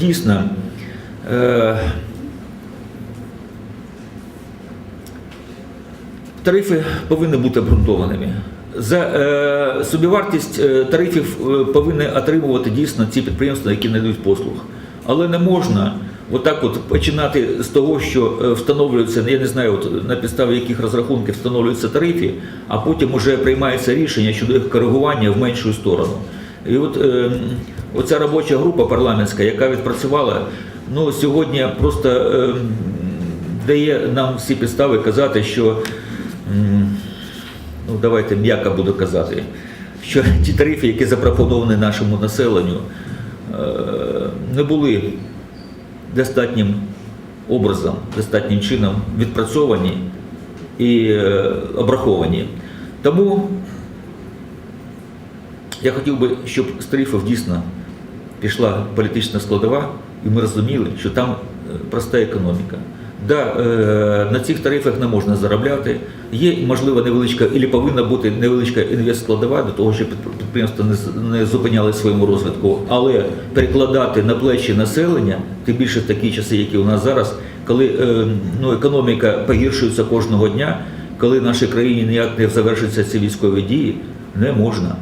Дійсно, е, тарифи повинні бути обґрунтованими. За е, собівартість е, тарифів повинні отримувати дійсно ці підприємства, які надають послуг. Але не можна отак от починати з того, що встановлюються, я не знаю, от, на підставі яких розрахунків встановлюються тарифи, а потім вже приймається рішення щодо їх коригування в меншу сторону. І от е, оця робоча група парламентська, яка відпрацювала, ну сьогодні просто е, дає нам всі підстави казати, що ну давайте м'яко буду казати, що ті тарифи, які запропоновані нашому населенню, е, не були достатнім образом, достатнім чином відпрацьовані і е, обраховані. Тому я хотів би, щоб з тарифів дійсно пішла політична складова, і ми розуміли, що там е, проста економіка. Да, е, на цих тарифах не можна заробляти. Є, можливо, невеличка, і повинна бути невеличка інвестскладова до того, щоб підпр- підприємства не, не зупиняли своєму розвитку, але перекладати на плечі населення, тим більше в такі часи, які у нас зараз, коли е, ну, економіка погіршується кожного дня, коли в нашій країні ніяк не завершаться ці військові дії, не можна.